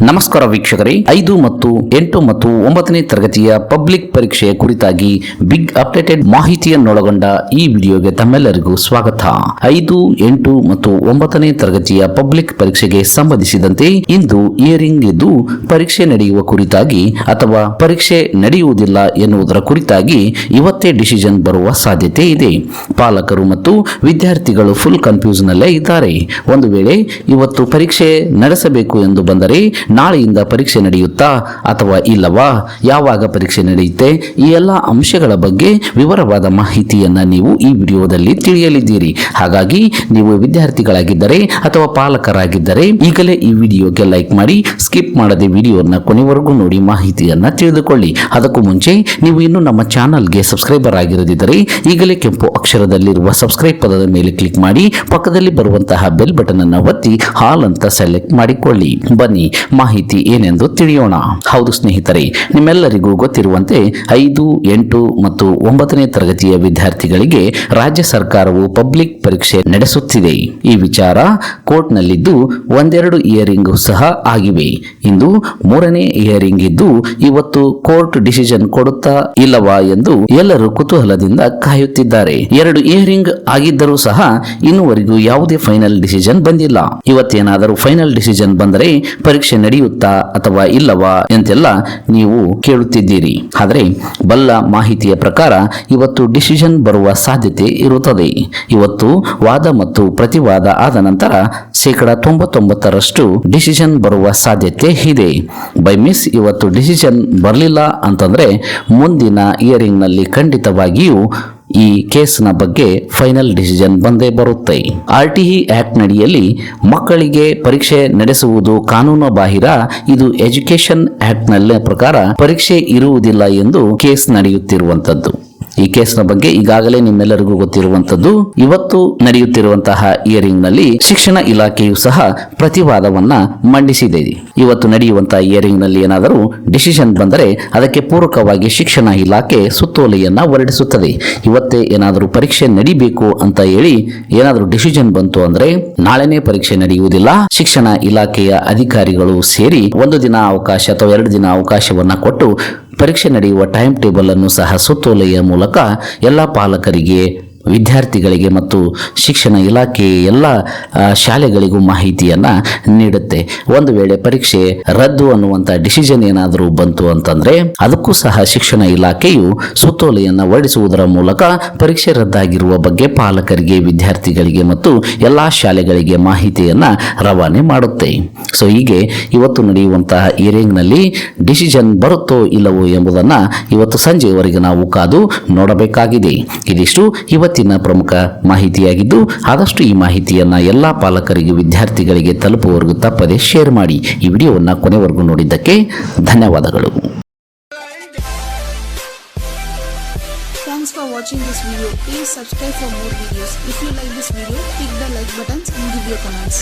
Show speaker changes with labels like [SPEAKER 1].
[SPEAKER 1] ನಮಸ್ಕಾರ ವೀಕ್ಷಕರೇ, ಐದು ಮತ್ತು ಎಂಟು ಮತ್ತು ಒಂಬತ್ತನೇ ತರಗತಿಯ ಪಬ್ಲಿಕ್ ಪರೀಕ್ಷೆಯ ಕುರಿತಾಗಿ ಬಿಗ್ ಅಪ್ಡೇಟೆಡ್ ಮಾಹಿತಿಯನ್ನೊಳಗೊಂಡ ಈ ವಿಡಿಯೋಗೆ ತಮ್ಮೆಲ್ಲರಿಗೂ ಸ್ವಾಗತ. ಐದು, ಎಂಟು ಮತ್ತು ಒಂಬತ್ತನೇ ತರಗತಿಯ ಪಬ್ಲಿಕ್ ಪರೀಕ್ಷೆಗೆ ಸಂಬಂಧಿಸಿದಂತೆ ಇಂದು ಇಯರಿಂಗ್ ಇದ್ದು ಪರೀಕ್ಷೆ ನಡೆಯುವ ಕುರಿತಾಗಿ ಅಥವಾ ಪರೀಕ್ಷೆ ನಡೆಯುವುದಿಲ್ಲ ಎನ್ನುವುದರ ಕುರಿತಾಗಿ ಇವತ್ತೇ ಡಿಸಿಷನ್ ಬರುವ ಸಾಧ್ಯತೆ ಇದೆ. ಪಾಲಕರು ಮತ್ತು ವಿದ್ಯಾರ್ಥಿಗಳು ಫುಲ್ ಕನ್ಫ್ಯೂಸ್ ನಲ್ಲೇ ಇದ್ದಾರೆ. ಒಂದು ವೇಳೆ ಇವತ್ತು ಪರೀಕ್ಷೆ ನಡೆಸಬೇಕು ಎಂದು ಬಂದರೆ ನಾಳೆಯಿಂದ ಪರೀಕ್ಷೆ ನಡೆಯುತ್ತಾ ಅಥವಾ ಇಲ್ಲವಾ? ಯಾವಾಗ ಪರೀಕ್ಷೆ ನಡೆಯುತ್ತೆ? ಈ ಎಲ್ಲ ಅಂಶಗಳ ಬಗ್ಗೆ ವಿವರವಾದ ಮಾಹಿತಿಯನ್ನು ನೀವು ಈ ವಿಡಿಯೋದಲ್ಲಿ ತಿಳಿಯಲಿದ್ದೀರಿ. ಹಾಗಾಗಿ ನೀವು ವಿದ್ಯಾರ್ಥಿಗಳಾಗಿದ್ದರೆ ಅಥವಾ ಪಾಲಕರಾಗಿದ್ದರೆ ಈಗಲೇ ಈ ವಿಡಿಯೋಗೆ ಲೈಕ್ ಮಾಡಿ, ಸ್ಕಿಪ್ ಮಾಡದೆ ವಿಡಿಯೋನ ಕೊನೆವರೆಗೂ ನೋಡಿ ಮಾಹಿತಿಯನ್ನು ತಿಳಿದುಕೊಳ್ಳಿ. ಅದಕ್ಕೂ ಮುಂಚೆ ನೀವು ಇನ್ನು ನಮ್ಮ ಚಾನಲ್ಗೆ ಸಬ್ಸ್ಕ್ರೈಬರ್ ಆಗಿರದಿದ್ದರೆ ಈಗಲೇ ಕೆಂಪು ಅಕ್ಷರದಲ್ಲಿರುವ ಸಬ್ಸ್ಕ್ರೈಬ್ ಪದದ ಮೇಲೆ ಕ್ಲಿಕ್ ಮಾಡಿ, ಪಕ್ಕದಲ್ಲಿ ಬರುವಂತಹ ಬೆಲ್ ಬಟನ್ ಅನ್ನು ಒತ್ತಿ ಹಾಲ್ ಅಂತ ಸೆಲೆಕ್ಟ್ ಮಾಡಿಕೊಳ್ಳಿ. ಬನ್ನಿ ಮಾಹಿತಿ ಏನೆಂದು ತಿಳಿಯೋಣ. ಹೌದು ಸ್ನೇಹಿತರೆ, ನಿಮ್ಮೆಲ್ಲರಿಗೂ ಗೊತ್ತಿರುವಂತೆ ಐದು, ಎಂಟು ಮತ್ತು ಒಂಬತ್ತನೇ ತರಗತಿಯ ವಿದ್ಯಾರ್ಥಿಗಳಿಗೆ ರಾಜ್ಯ ಸರ್ಕಾರವು ಪಬ್ಲಿಕ್ ಪರೀಕ್ಷೆ ನಡೆಸುತ್ತಿದೆ. ಈ ವಿಚಾರ ಕೋರ್ಟ್ನಲ್ಲಿದ್ದು ಒಂದೆರಡು ಇಯರಿಂಗ್ ಸಹ ಆಗಿವೆ. ಇಂದು ಮೂರನೇ ಇಯರಿಂಗ್ ಇದ್ದು ಇವತ್ತು ಕೋರ್ಟ್ ಡಿಸಿಷನ್ ಕೊಡುತ್ತಾ ಇಲ್ಲವಾ ಎಂದು ಎಲ್ಲರೂ ಕುತೂಹಲದಿಂದ ಕಾಯುತ್ತಿದ್ದಾರೆ. ಎರಡು ಇಯರಿಂಗ್ ಆಗಿದ್ದರೂ ಸಹ ಇನ್ನುವರೆಗೂ ಯಾವುದೇ ಫೈನಲ್ ಡಿಸಿಷನ್ ಬಂದಿಲ್ಲ. ಇವತ್ತೇನಾದರೂ ಫೈನಲ್ ಡಿಸಿಷನ್ ಬಂದರೆ ಪರೀಕ್ಷೆ ನಡೆಯುತ್ತಾ ಅಥವಾ ಇಲ್ಲವಾ ಎಂತೆಲ್ಲ ನೀವು ಕೇಳುತ್ತಿದ್ದೀರಿ. ಆದರೆ ಬಲ್ಲ ಮಾಹಿತಿಯ ಪ್ರಕಾರ ಇವತ್ತು ಡಿಸಿಷನ್ ಬರುವ ಸಾಧ್ಯತೆ ಇರುತ್ತದೆ. ಇವತ್ತು ವಾದ ಮತ್ತು ಪ್ರತಿವಾದ ಆದ ನಂತರ ಶೇಕಡ ತೊಂಬತ್ತೊಂಬತ್ತರಷ್ಟು ಡಿಸಿಷನ್ ಬರುವ ಸಾಧ್ಯತೆ ಇದೆ. ಬೈ ಮಿಸ್ ಇವತ್ತು ಡಿಸಿಷನ್ ಬರಲಿಲ್ಲ ಅಂತಂದ್ರೆ ಮುಂದಿನ ಇಯರಿಂಗ್ನಲ್ಲಿ ಖಂಡಿತವಾಗಿಯೂ ಈ ಕೇಸ್ನ ಬಗ್ಗೆ ಫೈನಲ್ ಡಿಸಿಷನ್ ಬಂದೇ ಬರುತ್ತೆ. ಆರ್ ಟಿ ಆಕ್ಟ್ ನಡಿಯಲ್ಲಿ ಮಕ್ಕಳಿಗೆ ಪರೀಕ್ಷೆ ನಡೆಸುವುದು ಕಾನೂನು ಬಾಹಿರ, ಇದು ಎಜುಕೇಶನ್ ಆಕ್ಟ್ ಪ್ರಕಾರ ಪರೀಕ್ಷೆ ಇರುವುದಿಲ್ಲ ಎಂದು ಕೇಸ್ ನಡೆಯುತ್ತಿರುವಂತದ್ದು. ಈ ಕೇಸ್ನ ಬಗ್ಗೆ ಈಗಾಗಲೇ ನಿಮ್ಮೆಲ್ಲರಿಗೂ ಗೊತ್ತಿರುವಂತದ್ದು ಇವತ್ತು ನಡೆಯುತ್ತಿರುವಂತಹ ಇಯರಿಂಗ್ನಲ್ಲಿ ಶಿಕ್ಷಣ ಇಲಾಖೆಯು ಸಹ ಪ್ರತಿವಾದವನ್ನ ಮಂಡಿಸಿದೆ. ಇವತ್ತು ನಡೆಯುವಂತಹ ಇಯರಿಂಗ್ನಲ್ಲಿ ಏನಾದರೂ ಡಿಸಿಷನ್ ಬಂದರೆ ಅದಕ್ಕೆ ಪೂರಕವಾಗಿ ಶಿಕ್ಷಣ ಇಲಾಖೆ ಸುತ್ತೋಲೆಯನ್ನ ಹೊರಡಿಸುತ್ತದೆ. ಇವತ್ತೇ ಏನಾದರೂ ಪರೀಕ್ಷೆ ನಡಿಬೇಕು ಅಂತ ಹೇಳಿ ಏನಾದರೂ ಡಿಸಿಷನ್ ಬಂತು ಅಂದ್ರೆ ನಾಳೆನೇ ಪರೀಕ್ಷೆ ನಡೆಯುವುದಿಲ್ಲ. ಶಿಕ್ಷಣ ಇಲಾಖೆಯ ಅಧಿಕಾರಿಗಳು ಸೇರಿ ಒಂದು ದಿನ ಅವಕಾಶ ಅಥವಾ ಎರಡು ದಿನ ಅವಕಾಶವನ್ನ ಕೊಟ್ಟು ಪರೀಕ್ಷೆ ನಡೆಯುವ ಟೈಮ್ ಟೇಬಲ್ ಅನ್ನು ಸಹ ಸುತ್ತೋಲೆಯ ಮೂಲಕ ಎಲ್ಲ ಪಾಲಕರಿಗೆ ವಿದ್ಯಾರ್ಥಿಗಳಿಗೆ ಮತ್ತು ಶಿಕ್ಷಣ ಇಲಾಖೆ ಎಲ್ಲ ಶಾಲೆಗಳಿಗೂ ಮಾಹಿತಿಯನ್ನ ನೀಡುತ್ತೆ. ಒಂದು ವೇಳೆ ಪರೀಕ್ಷೆ ರದ್ದು ಅನ್ನುವಂಥ ಡಿಸಿಷನ್ ಏನಾದರೂ ಬಂತು ಅಂತಂದ್ರೆ, ಅದಕ್ಕೂ ಸಹ ಶಿಕ್ಷಣ ಇಲಾಖೆಯು ಸುತ್ತೋಲೆಯನ್ನು ಹೊರಡಿಸುವುದರ ಮೂಲಕ ಪರೀಕ್ಷೆ ರದ್ದಾಗಿರುವ ಬಗ್ಗೆ ಪಾಲಕರಿಗೆ, ವಿದ್ಯಾರ್ಥಿಗಳಿಗೆ ಮತ್ತು ಎಲ್ಲಾ ಶಾಲೆಗಳಿಗೆ ಮಾಹಿತಿಯನ್ನ ರವಾನೆ ಮಾಡುತ್ತೆ. ಸೊ ಹೀಗೆ ಇವತ್ತು ನಡೆಯುವಂತಹ ಹಿಯರಿಂಗ್ನಲ್ಲಿ ಡಿಸಿಷನ್ ಬರುತ್ತೋ ಇಲ್ಲವೋ ಎಂಬುದನ್ನ ಇವತ್ತು ಸಂಜೆವರೆಗೆ ನಾವು ಕಾದು ನೋಡಬೇಕಾಗಿದೆ. ಇದಿಷ್ಟು ಇವತ್ತಿನ ಪ್ರಮುಖ ಮಾಹಿತಿಯಾಗಿದ್ದು ಆದಷ್ಟು ಈ ಮಾಹಿತಿಯನ್ನು ಎಲ್ಲ ಪಾಲಕರಿಗೆ ವಿದ್ಯಾರ್ಥಿಗಳಿಗೆ ತಲುಪುವವರೆಗೂ ತಪ್ಪದೆ ಶೇರ್ ಮಾಡಿ ಈ ವಿಡಿಯೋವನ್ನು ಕೊನೆವರೆಗೂ ನೋಡಿದ್ದಕ್ಕೆ ಧನ್ಯವಾದಗಳು
[SPEAKER 2] Thanks for watching this video. Please subscribe for more videos. If you like this video, click the like buttons and give your comments.